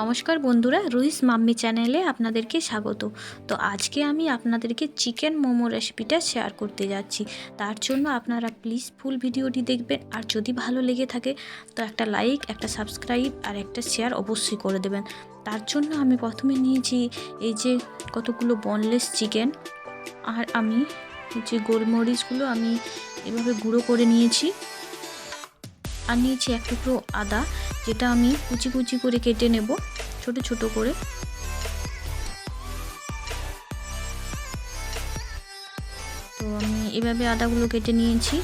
নমস্কার বন্ধুরা, Ruiz mummy চ্যানেলে আপনাদেরকে স্বাগত। তো আজকে আমি আপনাদেরকে চিকেন মোমো রেসিপিটা শেয়ার করতে যাচ্ছি। তার জন্য আপনারা প্লিজ ফুল ভিডিওটি দেখবেন, আর যদি ভালো লেগে থাকে, তো একটা লাইক, একটা সাবস্ক্রাইব, আর একটা শেয়ার অবশ্যই করে দেবেন। তার জন্য আমি প্রথমে নিয়েছি এই যে কতগুলো বনলেস চিকেন আর আমি যে গোলমরিচগুলো আমি এভাবে গুঁড়ো করে নিয়েছি। আর নিয়েছি এক টুকরো আদা, যেটা আমি কুচি কুচি করে কেটে নেব, ছোট ছোট করে। তো আমি এভাবে আদাগুলো কেটে নিয়েছি।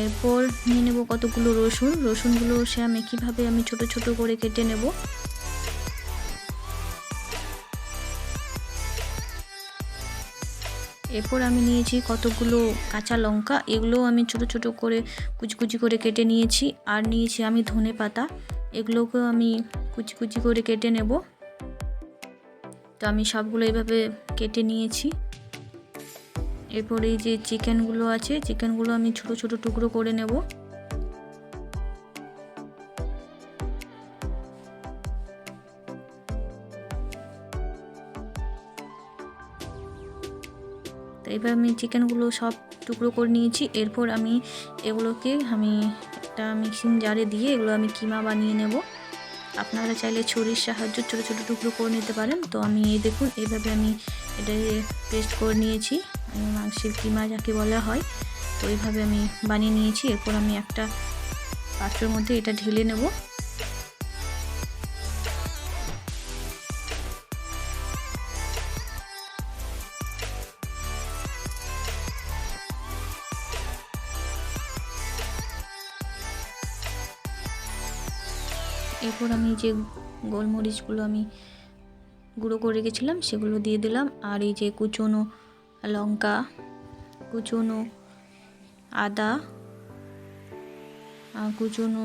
এরপর নিয়ে নেব কতগুলো রসুন। রসুনগুলো সে আমি কীভাবে আমি ছোট ছোট করে কেটে নেব। এরপর আমি নিয়েছি কতগুলো কাঁচা লঙ্কা, এগুলোও আমি ছোট ছোট করে কুচিকুচি কুচি করে কেটে নিয়েছি। আর নিয়েছি আমি ধনে পাতা, এগুলোকেও আমি কুচিকুচি কুচি করে কেটে নেব। তো আমি সবগুলো এইভাবে কেটে নিয়েছি। এরপর এই যে চিকেনগুলো আছে, চিকেনগুলো আমি ছোট ছোট টুকরো করে নেব। তো এবার আমি চিকেনগুলো সব টুকরো করে নিয়েছি। এরপর আমি এগুলোকে আমি একটা মিক্সিং জারে দিয়ে এগুলো আমি কিমা বানিয়ে নেব। আপনারা চাইলে ছুরির সাহায্যে ছোটো ছোটো টুকরো করে নিতে পারেন। তো আমি এই দেখুন এইভাবে আমি এটা পেস্ট করে নিয়েছি। মাংসের কিমা যাকে বলা হয়। তো এইভাবে আমি বানিয়ে নিয়েছি। এরপর আমি একটা পাত্রের মধ্যে এটা ঢেলে নেব। এরপর আমি যে গোলমরিচগুলো আমি গুঁড়ো করে রেখেছিলাম, সেগুলো দিয়ে দিলাম। আর এই যে কুচনো লঙ্কা, কুচনো আদা, আর কুচনো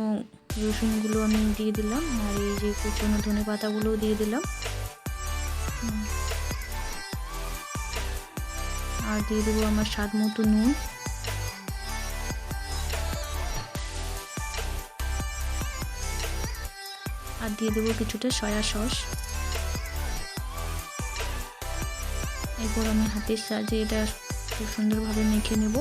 রসুনগুলো আমি দিয়ে দিলাম। আর এই যে কুচনো ধনে পাতাগুলোও দিয়ে দিলাম। আর দিয়ে দেবো আমার স্বাদ মতো নুন। আর দিয়ে দেবো কিছুটা সয়া সস। এরপর আমি হাতের সাহায্যে এটা খুব সুন্দরভাবে মেখে নেব।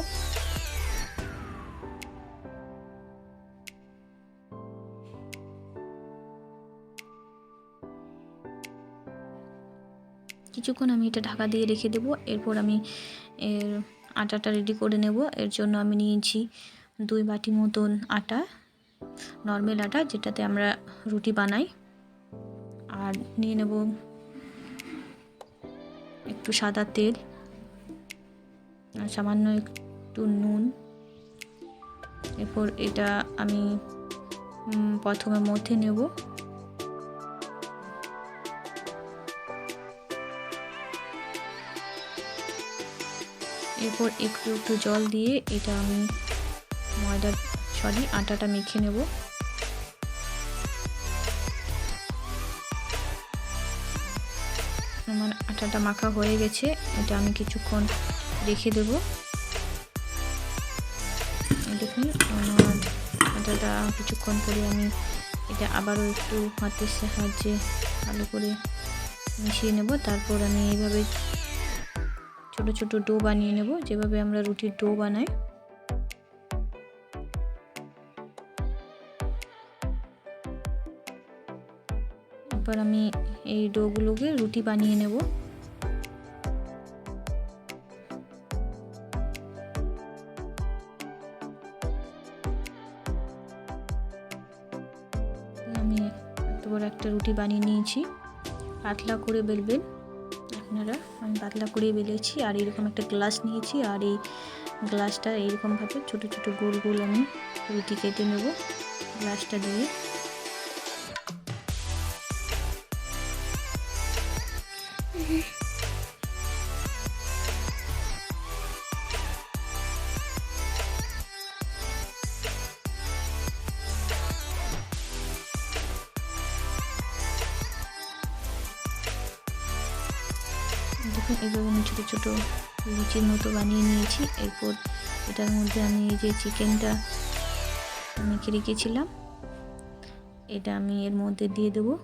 কিছুক্ষণ আমি এটা ঢাকা দিয়ে রেখে দেবো। এরপর আমি এর আটাটা রেডি করে নেব। এর জন্য আমি নিয়েছি দুই বাটি মতন আটা। নর্মাল আটা, যেটাতে আমরা রুটি বানাই। আর নিয়ে নেব একটু সাদা তেল, আর সামান্য একটু নুন। এরপর এটা আমি প্রথমে মধ্যে নেব। এরপর একটু একটু জল দিয়ে এটা আমি ময়দা সরি আটাটা মেখে নেব। আমার আটাটা মাখা হয়ে গেছে, এটা আমি কিছুক্ষণ রেখে দেব। দেখুন, আমার আটাটা কিছুক্ষণ পরে আমি এটা আবারও একটু হাতের সাহায্যে ভালো করে মিশিয়ে নেব। তারপর আমি এইভাবে ছোট ছোট ডো বানিয়ে নেব, যেভাবে আমরা রুটির ডো বানাই। এবার আমি এই ডোগুলোকে রুটি বানিয়ে নেব। আমি বড় একটা রুটি বানিয়ে নিয়েছি। পাতলা করে বেলবেন। আপনারা, আমি পাতলা করে বেলেছি। আর এরকম একটা গ্লাস নিয়েছি। আর এই গ্লাসটা এইরকমভাবে ছোট ছোট গোল গোল আমি রুটি কেটে নেব। গ্লাসটা দিয়ে। এভাবে আমি ছোটো ছোটো লুচির মতো বানিয়ে নিয়েছি। এরপর এটার মধ্যে আমি এই যে চিকেনটা মেখে রেখেছিলাম, এটা আমি এর মধ্যে দিয়ে দেবো।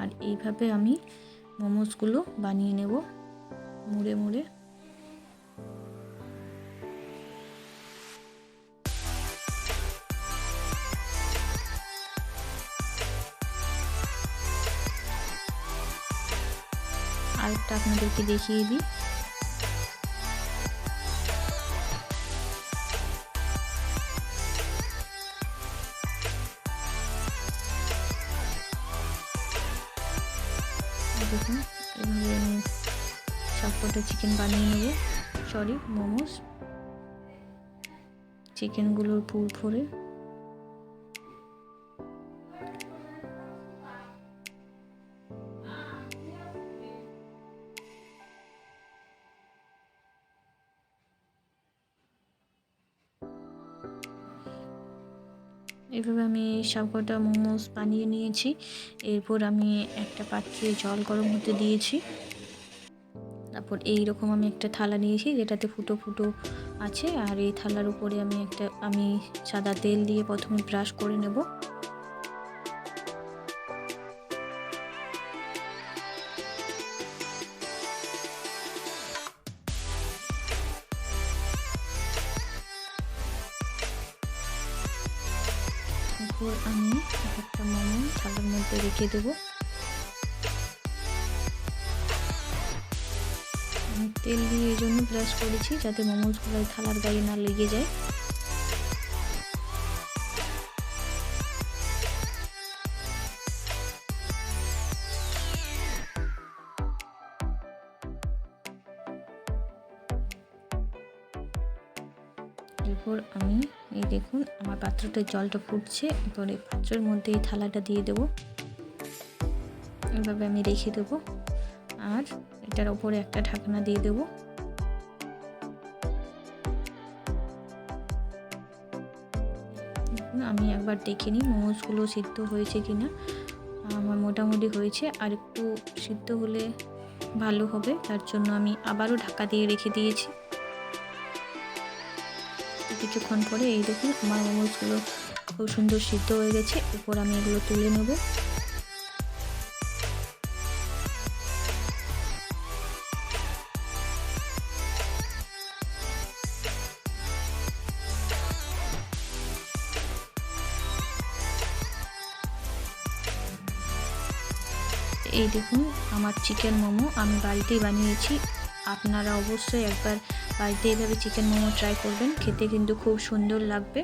আর এইভাবে আমি মোমোসগুলো বানিয়ে নেব, মুড়ে মুড়ে। আরেকটা আপনাদেরকে দেখিয়ে দিই। দেখুন সবকটা চিকেন বানিয়ে নেব। সরি মোমোস চিকেনগুলোর পুর ভরে এভাবে আমি সবকটা মোমোস বানিয়ে নিয়েছি। এরপর আমি একটা পাত্রে জল গরম হতে দিয়েছি। তারপর এই রকম আমি একটা থালা নিয়েছি, যেটাতে ফুটো ফুটো আছে। আর এই থালার উপরে আমি একটা, আমি সাদা তেল দিয়ে প্রথমে ব্রাশ করে নেব। এরপর আমি একটা মোমো থালার মধ্যে রেখে দেবো। তেল দিয়ে এই জন্য ব্রাশ করেছি যাতে মোমোজগুলো থালার গায়ে না লেগে যায়। এরপর আমি এই দেখুন, আমার পাত্রটায় জলটা ফুটছে। এরপর এই পাত্রের মধ্যে এই থালাটা দিয়ে দেব। এভাবে আমি রেখে দেব। আর এটার ওপরে একটা ঢাকনা দিয়ে দেব। আমি একবার দেখে নিই মোমোসগুলো সিদ্ধ হয়েছে কিনা। আমার মোটামুটি হয়েছে। আর একটু সিদ্ধ হলে ভালো হবে। তার জন্য আমি আবারও ঢাকা দিয়ে রেখে দিয়েছি। কিছুক্ষণ পরে এই দেখুন আমার মোমোসগুলো খুব সুন্দর সিদ্ধ হয়ে গেছে। এরপর আমি এগুলো তুলে নেব। এই দেখুন, আমার চিকেন মোমো আমি বাড়িতেই বানিয়েছি। আপনারা অবশ্যই একবার বাড়িতে এভাবে চিকেন মোমো ট্রাই করবেন খেতে কিন্তু খুব সুন্দর লাগবে।